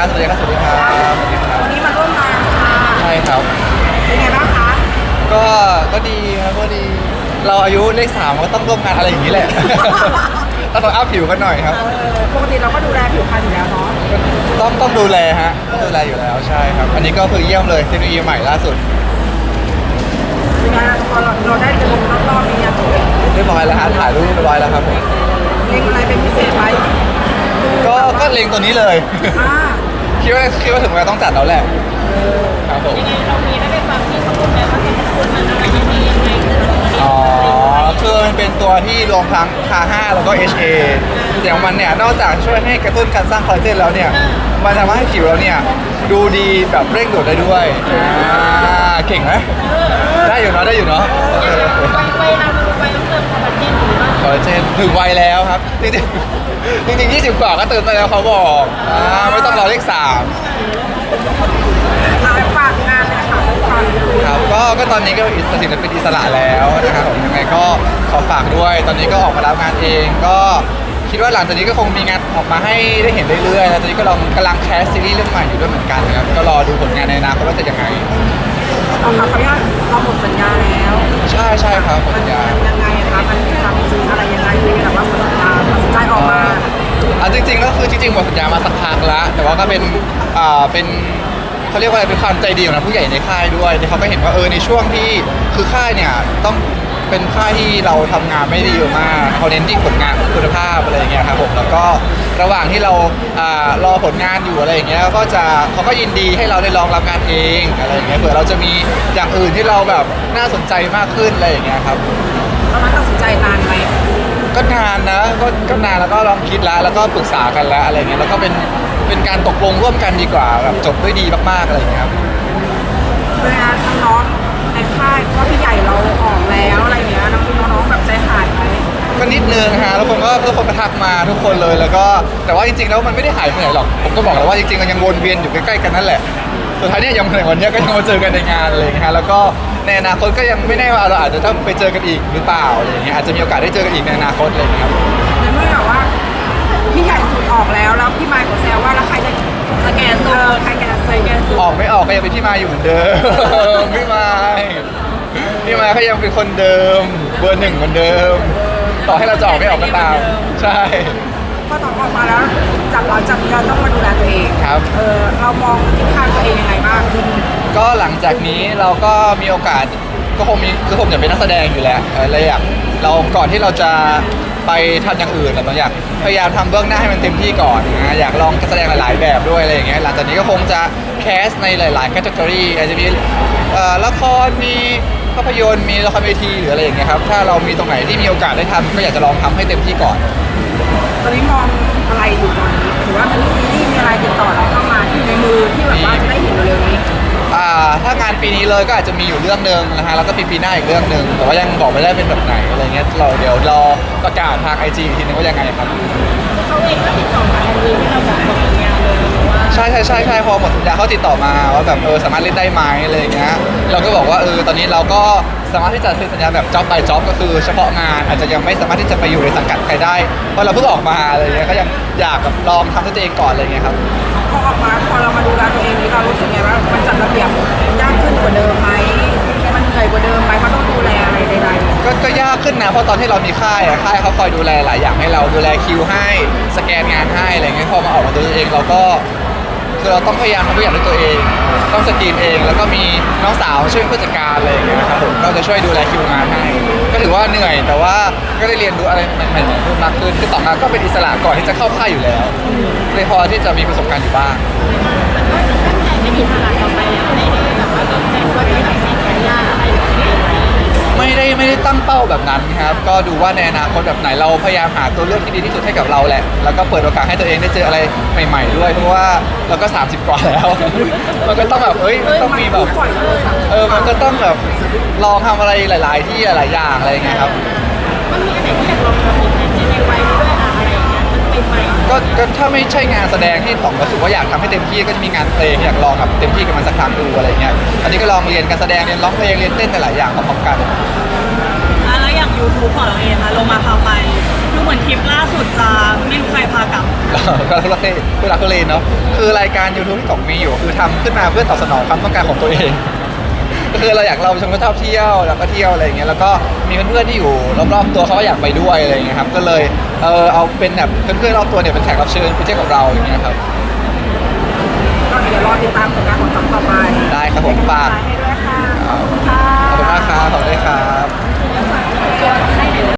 ครับสวัสดีครับ สวัสดีครับ สวัสดีครับ วันนี้มาร่วมงานค่ะ ใช่ครับ เป็นไงบ้างคะ ก็ ก็ดีครับ ก็ดี เราอายุเลขสามก็ต้องร่วมงานอะไรอย่างนี้แหละต้องอัพผิวกันหน่อยครับ เออปกติเราก็ดูแลผิวพรรณอยู่แล้วเนาะ ต้องต้องดูแลฮะต้องดูแลอยู่แล้วใช่ครับ อันนี้ก็คือเยี่ยมเลยเทคโนโลยีใหม่ล่าสุด เป็นไงพอเราเราได้ไปลงรอบๆนี้เนี่ยเรียบร้อยแล้วฮะถ่ายรูปเรียบร้อยแล้วครับผม เล็งอะไรเป็นพิเศษไหมก็ ก็เล็งตัวนี้เลย อ่า คิดว่าคิดว่าถึงเวลาต้องจัดแล้วแหละครับผมยังไงเรามีได้ไปฟังที่เขาพูดไหมว่าสรรพคุณมันอะไรยังไงยังไงอ๋อคือมันเป็นตัวที่รวมทั้งคา5แล้วก็ HA อย่างมันเนี่ยนอกจากช่วยให้กระตุ้นการสร้างคอลลาเจนแล้วเนี่ย มันทำให้ผิวเราเนี่ยดูดีแบบเร่งด่วนได้ด้วยอ่าเก่งไหมได้อยู่เนาะได้อยู่เนาะโอเคโอเคไปไปเราดูไปต้องเติมคอลลาเจนหรือว่า คอลลาเจนถึงวัยแล้วครับ จริงๆจริงๆ20 กว่าก็เติมไปแล้วเขาบอกอ่าไม่ต้องรอเลข3อ่าฝากงานเลยค่ะฝากครับก็ก็ตอนนี้ก็อิสศิลปินอิสระแล้วนะครับผมยังไงก็ขอฝากด้วย ตอนนี้ก็ออกมารับงานเอง ก็คิดว่าหลังจากนี้ก็คงมีงานออกมาให้ได้เห็นเรื่อยๆแล้วตอนนี้ก็ลองกำลังแคสซีรีส์เรื่องใหม่อยู่ด้วยเหมือนกันนะครับก็รอดูผลงานในอนาคตว่าจะยังไง เอาค่ะขออนุญาตเราหมดสัญ อ่าเป็นเขาเรียกว่าอะไรเป็นความใจดีของนะผู้ใหญ่ในค่ายด้วยที่เขาก็เห็นว่าเออในช่วงที่คือค่ายเนี่ยต้องเป็นค่ายที่เราทำงานไม่ได้เยอะมากเขาเน้นที่ผลงานคุณภาพอะไรอย่างเงี้ยครับผมแล้วก็ระหว่างที่เราอ่ารอผลงานอยู่อะไรอย่างเงี้ยก็จะเขาก็ยินดีให้เราได้ลองรับงานเองอะไรอย่างเงี้ยเผื่อเราจะมีอย่างอื่นที่เราแบบน่าสนใจมากขึ้นอะไรอย่างเงี้ยครับแล้วมันตัดสินใจนานไหมก็นานนะก็ก็นานแล้วก็ลองคิดแล้วแล้วก็ปรึกษากันแล้วอะไรเงี้ยแล้วก็เป็น เป็นการตกลงร่วมกันดีกว่าแบบจบด้วยดีมากๆอะไรเงี้ยครับ เวลาน้องๆในค่ายว่าพี่ใหญ่เราออกแล้วอะไรอย่างเงี้ยน้องๆน้องๆแบบใจหายไหมก็นิดนึงฮะแล้วคนก็ทุกคนก็ทักมาทุกคนเลยแล้วก็แต่ว่าจริงๆแล้วมันไม่ได้หายไปไหนหรอก ผมก็บอกแล้วว่าจริงๆมันยังวนเวียนอยู่ใกล้ๆกันนั่นแหละ สุดท้ายเนี่ยยังในวันเนี้ยก็ยังมาเจอกันในงานอะไรอย่างเงี้ยฮะแล้วก็ในอนาคตก็ยังไม่แน่ว่าเราอาจจะต้องไปเจอกันอีกหรือเปล่าอะไรอย่างเงี้ยอาจจะมีโอกาสได้เจอกันอีกในอนาคตอะไรอย่างเงี้ยครับ ในเมื่อแบบว่าพี่ใหญ่สุด ออกแล้วแล้วพี่ไมค์ขอแซวว่าแล้วใครจะสแกนโซนใครแกนโซนแกนโซออกไม่ออกก็ยังเป็นพี่มายอยู่เหมือนเดิม พี่มายพี่มายก็ยังเป็นคนเดิม เบอร์หนึ่งเหมือนเดิม ต่อให้เราจะออกไม่ออกก็ตาม ใช่ พอตอนออกมาแล้วจากเราจากนี้เราต้องมาดูแลตัวเองครับ เออเรามองทิศทางตัวเองยังไงบ้างก็หลังจากนี้เราก็มีโอกาสก็คงมีคือผมอยากเป็นนักแสดงอยู่แล้วเออเลยอยากเราก่อนที่เราจะ ไปทำอย่างอื่นเราอยากพยายามทำเบื้องหน้าให้มันเต็มที่ก่อนนะอยากลองแสดงหลาย ๆ แบบด้วยอะไรอย่างเงี้ยหลังจากนี้ก็คงจะแคสในหลายๆแคตตากรีอาจจะมีเอ่อละครมีภาพยนตร์มีละครเวทีหรืออะไรอย่างเงี้ยครับถ้าเรามีตรงไหนที่มีโอกาสได้ทำก็อยากจะลองทำให้เต็มที่ก่อน ตอนนี้มองานปีนี้เลยก็อาจจะมีอยู่เรื่องหนึ่งนะฮะแล้วก็ปีปีหน้าอีกเรื่องหนึ่งแต่ว่ายังบอกไม่ได้เป็นแบบไหนอะไรเงี้ยเราเดี๋ยวรอประกาศทางไอจีอีกทีนึงว่ายังไงครับ เขาเองก็ติดต่อมาในวีที่เราบอก ช่ใช่ใช่ใช่พอหมดสัญญาเขาติดต่อมาว่าแบบเออสามารถเล่นได้ไหมอะไรอย่างเงี้ยเราก็บอกว่าเออตอนนี้เราก็สามารถที่จะเซ็นสัญญาแบบ job by job ก็คือเฉพาะงานอาจจะยังไม่สามารถที่จะไปอยู่ในสังกัดใครได้เพราะเราเพิ่งออกมาอะไรเงี้ยก็ยังอยากแบบลองทำด้วยตัวเองก่อนอะไรเงี้ยครับ พอออกมาพอเรามาดูแลตัวเองนี้เรารู้สึกไงว่ามันจัดระเบียบยากขึ้นกว่าเดิมไหมมันเหนื่อยกว่าเดิมไหมเพราะต้องดูแลอะไรใดๆก็ก็ยากขึ้นนะเพราะตอนที่เรามีค่ายอะค่ายเขาคอยดูแลหลายอย่างให้เราดูแลคิวให้สแกนงานให้อะไรเงี้ยพอมาออกมาตัวเองเราก็ คือเราต้องพยายามทำทุกอย่างด้วยตัวเอง ต้องสกรีนเอง แล้วก็มีน้องสาวช่วยผู้จัดการอะไรอย่างเงี้ยนะครับผมก็จะช่วยดูแลคิวงานให้ ก็ถือว่าเหนื่อยแต่ว่าก็ได้เรียนรู้อะไรใหม่ๆเพิ่มมากขึ้นคือต่อมาก็เป็นอิสระก่อนที่จะเข้าค่ายอยู่แล้วเลยพอที่จะมีประสบการณ์อยู่บ้างแต่ก็ตั้งใจไม่มีทางต่อไปในแบบว่าตั้งใจว่าจะ ไม่ได้ไม่ได้ตั้งเป้าแบบนั้นครับ ก็ดูว่าในอนาคตแบบไหนเราพยายามหาตัวเลือกที่ดีที่สุดให้กับเราแหละ แล้วก็เปิดโอกาสให้ตัวเองได้เจออะไรใหม่ ๆ ด้วย เพราะว่าเราก็ 30 กว่าแล้ว มันก็ต้องแบบเอ้ยมันต้องมีแบบปล่อยเลยค่ะเออมันก็ต้องแบบลองทำอะไรหลาย ๆ ที่หลายๆอย่างอะไรอย่างเงี้ยครับ มันมีอะไรที่อยากลองทำอีกไหมในวัยด้วยอะอะไรอย่างเงี้ยมันเป็นใหม่ ก็ก็ถ้าไม่ใช่งานแสดงที่ต้องรู้สึกว่าอยากทำให้เต็มที่ก็จะมีงานเพลงอยากลองแบบเต็มที่กับมันสักครั้งดูอะไรเงี้ยอันนี้ก็ลองเรียนการแสดงเรียนร้องเพลงเรียนเต้นหลายๆอย่างพร้อมๆกัน อะแล้วอย่าง YouTube ของเราเองค่ะลงมาทำไมดูเหมือนมือนทริปล่าสุดจะไม่รู้ใครพากลับ ก็ทุเรศทุลักทุเลเนาะคือรายการ YouTube ที่ตกมีอยู่ คือทำขึ้นมาเพื่อตอบสนองความต้องการของตัวเอง ก็คือเราอยากเราเป็นคนชอบเที่ยวแล้วก็เที่ยวอะไรอย่างเงี้ยแล้วก็มีเพื่อนๆที่อยู่รอบๆตัวเขาก็อยากไปด้วยอะไรอย่างเงี้ยครับก็เลย เออเอาเป็นแบบเพื่อนๆรอบตัวเนี่ยเป็นแขกรับเชิญคุณเจ้ของเราอย่างเงี้ยครับ ก็เดี๋ยวรอติดตามผลงานของต่อไปได้ครับผมฝากขอบคุณมากครับขอบคุณครับ